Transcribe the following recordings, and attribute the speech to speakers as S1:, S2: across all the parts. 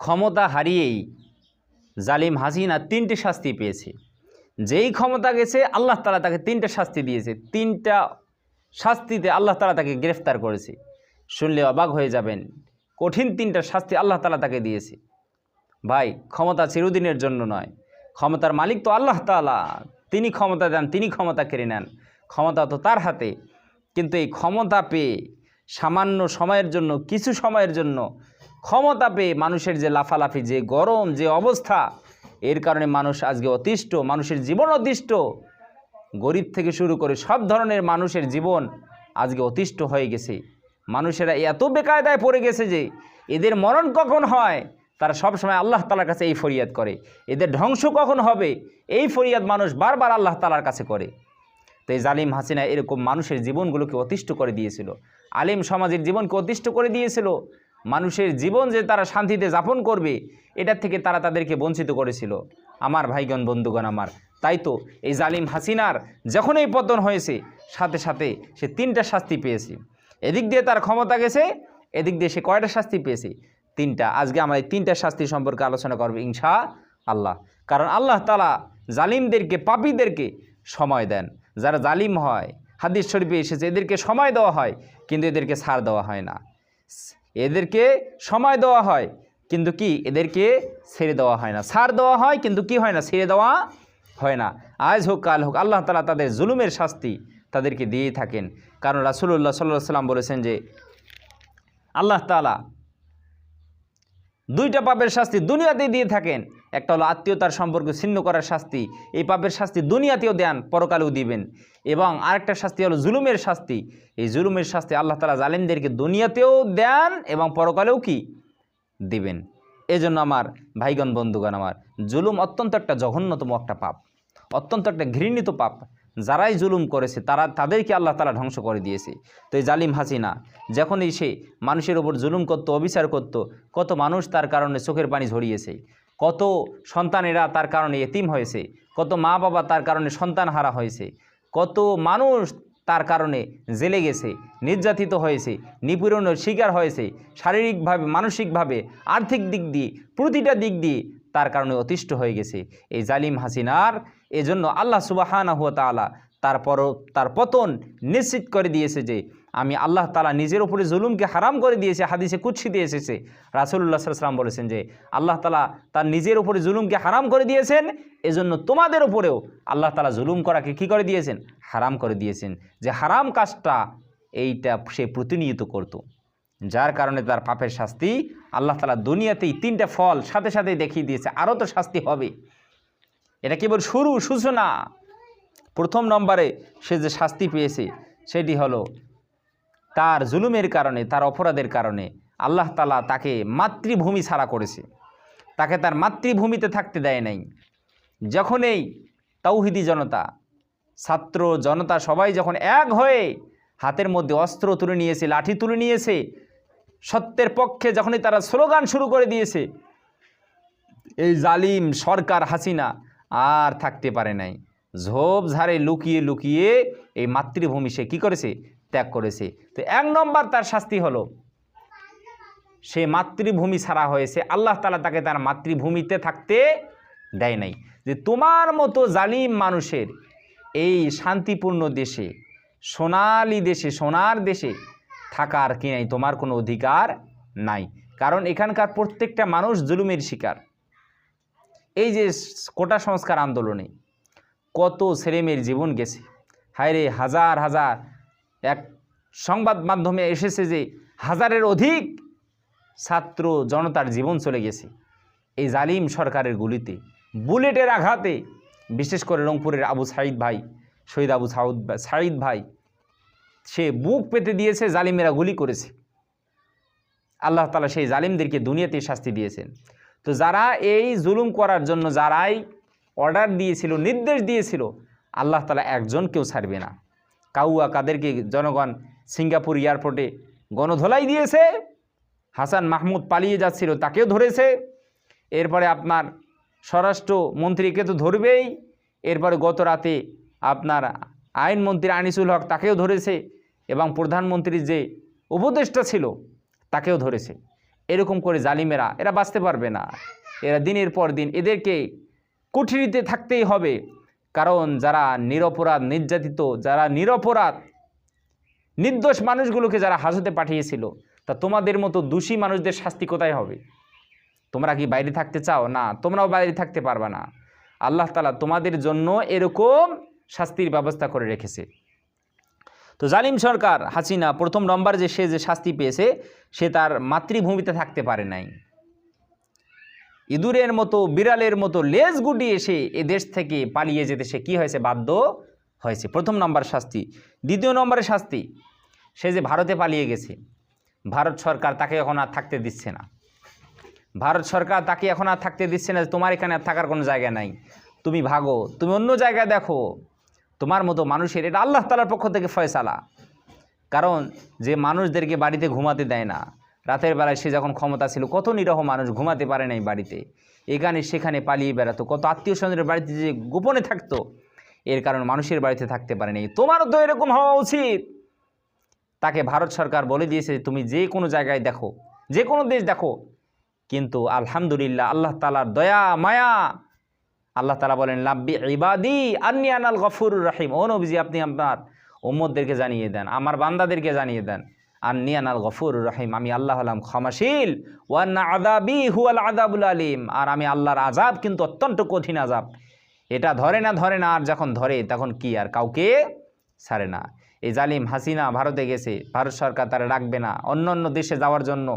S1: ক্ষমতা হারিয়েই জালিম হাসিনা তিনটে শাস্তি পেয়েছে। যেই ক্ষমতা গেছে, আল্লাহ তালা তাকে তিনটা শাস্তি দিয়েছে। তিনটা শাস্তিতে আল্লাহ তালা তাকে গ্রেফতার করেছে। শুনলে অবাক হয়ে যাবেন, কঠিন তিনটা শাস্তি আল্লাহ তালা তাকে দিয়েছে। ভাই, ক্ষমতা চিরদিনের জন্য নয়। ক্ষমতার মালিক তো আল্লাহ তালা তিনি ক্ষমতা দেন, তিনি ক্ষমতা কেড়ে নেন। ক্ষমতা তো তার হাতে। কিন্তু এই ক্ষমতা পেয়ে সামান্য সময়ের জন্য, কিছু সময়ের জন্য ক্ষমতা পেয়ে মানুষের যে লাফালাফি, যে গরম, যে অবস্থা, এর কারণে মানুষ আজকে অতিষ্ঠ, মানুষের জীবন অতিষ্ঠ। গরিব থেকে শুরু করে সব ধরনের মানুষের জীবন আজকে অতিষ্ঠ হয়ে গেছে। মানুষেরা এত বেকায়দায় পড়ে গেছে যে এদের মরণ কখন হয়? তারা সবসময় আল্লাহ তালার কাছে এই ফরিয়াদ করে। এদের ধ্বংস কখন হবে? এই ফরিয়াদ মানুষ বারবার আল্লাহ তালার কাছে করে। তো এই জালিম হাসিনা এরকম মানুষের জীবনগুলোকে অতিষ্ঠ করে দিয়েছিল। আলিম সমাজের জীবনকে অতিষ্ঠ করে দিয়েছিল। মানুষের জীবন যে তারা শান্তিতে যাপন করবে, এটার থেকে তারা তাদেরকে বঞ্চিত করেছিল। আমার ভাইগণ, বন্ধুগণ আমার, তাই তো এই জালিম হাসিনার যখন এই পতন হয়েছে, সাথে সাথে সে তিনটা শাস্তি পেয়েছে। এদিক দিয়ে তার ক্ষমতা গেছে, এদিক দিয়ে সে কয়টা শাস্তি পেয়েছে? তিনটা। আজকে আমরা এই তিনটা শাস্তি সম্পর্কে আলোচনা করব ইনশা আল্লাহ। কারণ আল্লাহ তালা জালিমদেরকে, পাপীদেরকে সময় দেন। যারা জালিম হয়, হাদিস শরীফে এসেছে, এদেরকে সময় দেওয়া হয়, কিন্তু এদেরকে ছাড় দেওয়া হয় না। এদেরকে সময় দেওয়া হয়, কিন্তু কি? এদেরকে ছেড়ে দেওয়া হয় না। ছাড় দেওয়া হয়, কিন্তু কি হয় না? ছেড়ে দেওয়া হয় না। আজ হোক, কাল হোক, আল্লাহ তালা তাদের জুলুমের শাস্তি তাদেরকে দিয়েই থাকেন। কারণ রাসুল্লাহ সাল্লাহ সাল্লাম বলেছেন যে, আল্লাহ তালা দুইটা পাপের শাস্তি দুনিয়াতেই দিয়ে থাকেন। একটা হলো আত্মীয়তার সম্পর্ক ছিন্ন করার শাস্তি, এই পাপের শাস্তি দুনিয়াতেও দেন, পরকালেও দিবেন। এবং আরেকটা শাস্তি হলো জুলুমের শাস্তি, এই জুলুমের শাস্তি আল্লাহ তালা জালেমদেরকে দুনিয়াতেও দেন এবং পরকালেও কি? দিবেন। এজন্য আমার ভাইগণ, বন্ধুগণ আমার, জুলুম অত্যন্ত একটা জঘন্যতম একটা পাপ, অত্যন্ত একটা ঘৃণিত পাপ। যারাই জুলুম করেছে, তারা, তাদেরকে আল্লাহ তালা ধ্বংস করে দিয়েছে। তো এই জালিম হাসিনা, যখনই সে মানুষের ওপর জুলুম করতো, অবিচার করত, কত মানুষ তার কারণে চোখের পানি ঝরিয়েছে। কত সন্তানেরা তার কারণে এতিম হয়েছে, কত মা বাবা তার কারণে সন্তান হারা হয়েছে, কত মানুষ তার কারণে জেলে গেছে, নির্যাতিত হয়েছে, নিপীড়নের শিকার হয়েছে, শারীরিকভাবে, মানসিকভাবে, আর্থিক দিক দিয়ে, প্রতিটা দিক দিয়ে তার কারণে অতিষ্ঠ হয়ে গেছে। এই জালিম হাসিনার এজন্য আল্লাহ সুবাহানা হুয়া তালা তার পর, তার পতন নিশ্চিত করে দিয়েছে যে আমি আল্লাহ তালা নিজের উপরে জুলুমকে হারাম করে দিয়েছে, হাদিসে কুৎসি দিয়ে এসেছে রাসুল্লাহ সাল্লাম বলেছেন যে, আল্লাহ তালা তার নিজের উপরে জুলুমকে হারাম করে দিয়েছেন, এজন্য তোমাদের উপরেও আল্লাহ তালা জুলুম করাকে কি করে দিয়েছেন? হারাম করে দিয়েছেন। যে হারাম কাজটা এইটা সে প্রতিনিয়ত করত। যার কারণে তার পাপের শাস্তি আল্লাহ তালা দুনিয়াতেই তিনটা ফল সাথে সাথে দেখিয়ে দিয়েছে, আরও তো শাস্তি হবে। এটা কেবল শুরু, সূচনা। প্রথম নম্বরে সে যে শাস্তি পেয়েছে, সেটি হলো তার জুলুমের কারণে, তার অপরাধের কারণে আল্লাহ তালা তাকে মাতৃভূমি ছাড়া করেছে। তাকে তার মাতৃভূমিতে থাকতে দেয় নাই। যখন এই তৌহিদি জনতা, ছাত্র জনতা সবাই যখন এক হয়ে হাতের মধ্যে অস্ত্র তুলে নিয়েছে, লাঠি তুলে নিয়েছে, সত্যের পক্ষে যখনই তারা স্লোগান শুরু করে দিয়েছে, এই জালিম সরকার হাসিনা আর থাকতে পারে নাই। ঝোপঝাড়ে লুকিয়ে লুকিয়ে এই মাতৃভূমি সে কী করেছে? ত্যাগ করেছে। তো এক নম্বর তার শাস্তি হলো, সে মাতৃভূমি ছাড়া হয়েছে। আল্লাহ তালা তাকে তার মাতৃভূমিতে থাকতে দেয় নাই। যে তোমার মতো জালিম মানুষের এই শান্তিপূর্ণ দেশে, সোনালি দেশে, সোনার দেশে থাকার কি নাই, তোমার কোনো অধিকার নাই। কারণ এখানকার প্রত্যেকটা মানুষ জুলুমের শিকার। এই যে কোটা সংস্কার আন্দোলনে কত ছেলেমেয়ের জীবন গেছে। হায় রে হাজার হাজার এক সংবাদ মাধ্যমে এসেছে যে হাজারের অধিক ছাত্র জনতার জীবন চলে গেছে। এই জালিম সরকারের গুলিতে, বুলেটের আঘাতে, বিশেষ করে রংপুরের আবু সাইদ ভাই, শহীদ আবু সাউদ সাইদ ভাই, সে বুক পেতে দিয়েছে, জালিমেরা গুলি করেছে। আল্লাহ তালা সেই জালিমদেরকে দুনিয়াতে শাস্তি দিয়েছেন। তো যারা এই জুলুম করার জন্য যারাই অর্ডার দিয়েছিল, নির্দেশ দিয়েছিল, আল্লাহ তালা একজন কেউ ছাড়বে না। কাউয়া কাদেরকে জনগণ সিঙ্গাপুর এয়ারপোর্টে গণধোলাই দিয়েছে। হাসান মাহমুদ পালিয়ে যাচ্ছিল, তাকেও ধরেছে। এরপরে আপনার স্বরাষ্ট্র মন্ত্রীকে তো ধরবেই। এরপরে গত রাতে আপনার আইনমন্ত্রী আনিসুল হক তাকেও ধরেছে এবং প্রধানমন্ত্রীর যে উপদেষ্টা ছিল তাকেও ধরেছে। এরকম করে জালিমেরা, এরা বাঁচতে পারবে না। এরা দিনের পর দিন এদেরকে কুঠরিতে থাকতেই হবে। কারণ যারা নিরপরাধ, নির্যাতিত, যারা নিরপরাধ, নির্দোষ মানুষগুলোকে যারা হাজতে পাঠিয়েছিল, তা তোমাদের মতো দোষী মানুষদের শাস্তি কোথায় হবে? তোমরা কি বাইরে থাকতে চাও? না, তোমরাও বাইরে থাকতে পারবে না। আল্লাহ তালা তোমাদের জন্য এরকম শাস্তির ব্যবস্থা করে রেখেছে। তো জালিম সরকার হাসিনা প্রথম নম্বর যে সে যে শাস্তি পেয়েছে, সে তার মাতৃভূমিতে থাকতে পারে নাই। ইঁদুরের মতো, বিড়ালের মতো লেজ গুটিয়ে এসে এ দেশ থেকে পালিয়ে যেতে সে কী হয়েছে? বাধ্য হয়েছে। প্রথম নম্বর শাস্তি। দ্বিতীয় নম্বরের শাস্তি, সে যে ভারতে পালিয়ে গেছে। ভারত সরকার তাকে এখন আর থাকতে দিচ্ছে না। ভারত সরকার তাকে এখন আর থাকতে দিচ্ছে না তোমার এখানে আর থাকার কোনো জায়গা নাই। তুমি ভাগো, তুমি অন্য জায়গায় দেখো। তোমার মতো মানুষের, এটা আল্লাহ তালার পক্ষ থেকে ফয়সালা। কারণ যে মানুষদেরকে বাড়িতে ঘুমাতে দেয় না রাতের বেলায় সে যখন ক্ষমতা ছিল, কত নিরহ মানুষ ঘুমাতে পারে নাই বাড়িতে। এখানে সেখানে পালিয়ে বেড়াতো, কত আত্মীয় স্বজনের বাড়িতে যে গোপনে থাকতো, এর কারণ মানুষের বাড়িতে থাকতে পারে নাই। তোমারও তো এরকম হওয়া উচিত। তাকে ভারত সরকার বলে দিয়েছে, তুমি যে কোনো জায়গায় দেখো, যে কোনো দেশ দেখো। কিন্তু আলহামদুলিল্লাহ, আল্লাহ তালার দয়া, মায়া, আল্লাহ তালা বলেন, লাব্বি ইবাদি আন্নি আনাল গফুর রাহিম। ও নবীজি, আপনি আপনার উম্মদদেরকে জানিয়ে দেন, আমার বান্দাদেরকে জানিয়ে দেন। আন্নি আনাল গফুর রাহিম, আমি আল্লাহ হলাম ক্ষমাশীল। ওয়ান্না আদাবি হুয়াল আদাবুল আলিম। আর আমি আল্লাহর আজাব কিন্তু অত্যন্ত কঠিন আজাব এটা ধরে না ধরে না, আর যখন ধরে, তখন কি আর? কাউকে ছাড়ে না। এই জালিম হাসিনা ভারতে গেছে, ভারত সরকার তারা রাখবে না। অন্য অন্য দেশে যাওয়ার জন্য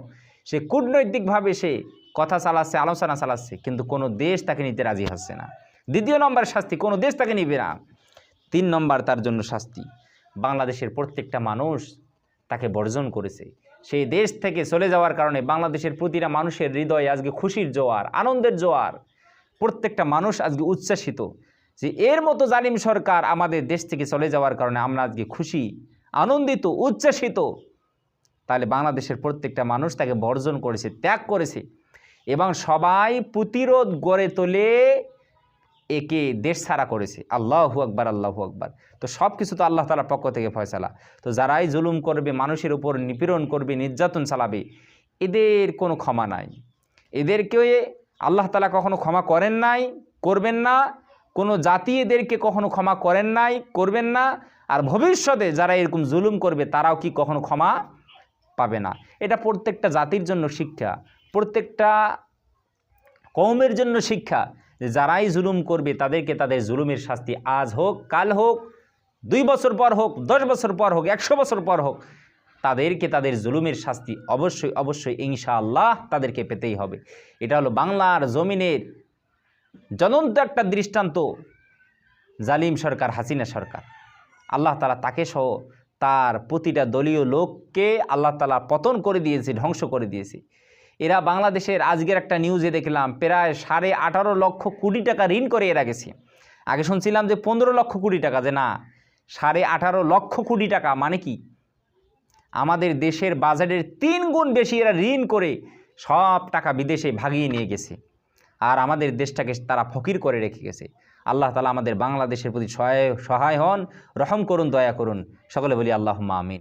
S1: সে কূটনৈতিকভাবে সে কথা চালাচ্ছে, আলোচনা চালাচ্ছে, কিন্তু কোনো দেশ তাকে নিতে রাজি হচ্ছে না। দ্বিতীয় নম্বর শাস্তি, কোনো দেশ তাকে নিবে না। তিন নম্বর তার জন্য শাস্তি, বাংলাদেশের প্রত্যেকটা মানুষ তাকে বর্জন করেছে। সেই দেশ থেকে চলে যাওয়ার কারণে বাংলাদেশের প্রতিটা মানুষের হৃদয়ে আজকে খুশির জোয়ার, আনন্দের জোয়ার। প্রত্যেকটা মানুষ আজকে উচ্ছ্বাসিত যে এর মতো জালিম সরকার আমাদের দেশ থেকে চলে যাওয়ার কারণে আমরা আজকে খুশি, আনন্দিত, উচ্ছ্বাসিত। তাহলে বাংলাদেশের প্রত্যেকটা মানুষ তাকে বর্জন করেছে, ত্যাগ করেছে এবং সবাই প্রতিরোধ গড়ে তোলে একে দেশ ছাড়া করেছে। আল্লাহু আকবার আল্লাহু আকবার। তো সব কিছু তো আল্লাহ তালার পক্ষ থেকে ফয়সালা। তো যারাই জুলুম করবে, মানুষের উপর নিপীড়ন করবে, নির্যাতন চালাবে, এদের কোনো ক্ষমা নাই। এদেরকে আল্লাহ তালা কখনো ক্ষমা করেন নাই, করবেন না। কোনো জাতি এদেরকে কখনো ক্ষমা করেন নাই, করবেন না। আর ভবিষ্যতে যারা এরকম জুলুম করবে, তারাও কি কখনো ক্ষমা পাবে না? এটা প্রত্যেকটা জাতির জন্য শিক্ষা। প্রত্যেকটা কৌমের জন্য শিক্ষা। যে যারাই জুলুম করবে তাদেরকে তাদের জুলুমের শাস্তি আজ হোক, কাল হোক, দুই বছর পর হোক, দশ বছর পর হোক, একশো বছর পর হোক, তাদেরকে তাদের জুলুমের শাস্তি অবশ্যই অবশ্যই ইনশাআল্লাহ তাদেরকে পেতেই হবে। এটা হলো বাংলার জমিনের জ্বলন্ত একটা দৃষ্টান্ত জালিম সরকার, হাসিনা সরকার। আল্লাহ তালা তাকে সহ তার প্রতিটা দলীয় লোককে আল্লাহ তালা পতন করে দিয়েছে, ধ্বংস করে দিয়েছে। এরা বাংলাদেশের আজকের একটা নিউজে দেখলাম, প্রায় সাড়ে আঠারো লক্ষ কোটি টাকা ঋণ করে এরা গেছে। আগে শুনছিলাম যে পনেরো লক্ষ কোটি টাকা, যে না, সাড়ে আঠারো লক্ষ কোটি টাকা মানে কি? আমাদের দেশের বাজেটের তিন গুণ বেশি এরা ঋণ করে সব টাকা বিদেশে ভাগিয়ে নিয়ে গেছে। আর আমাদের দেশটাকে তারা ফকির করে রেখে গেছে। আল্লাহ তালা আমাদের বাংলাদেশের প্রতি সহায় সহায় হন, রহম করুন, দয়া করুন। সকলে বলি আল্লাহ আমিন।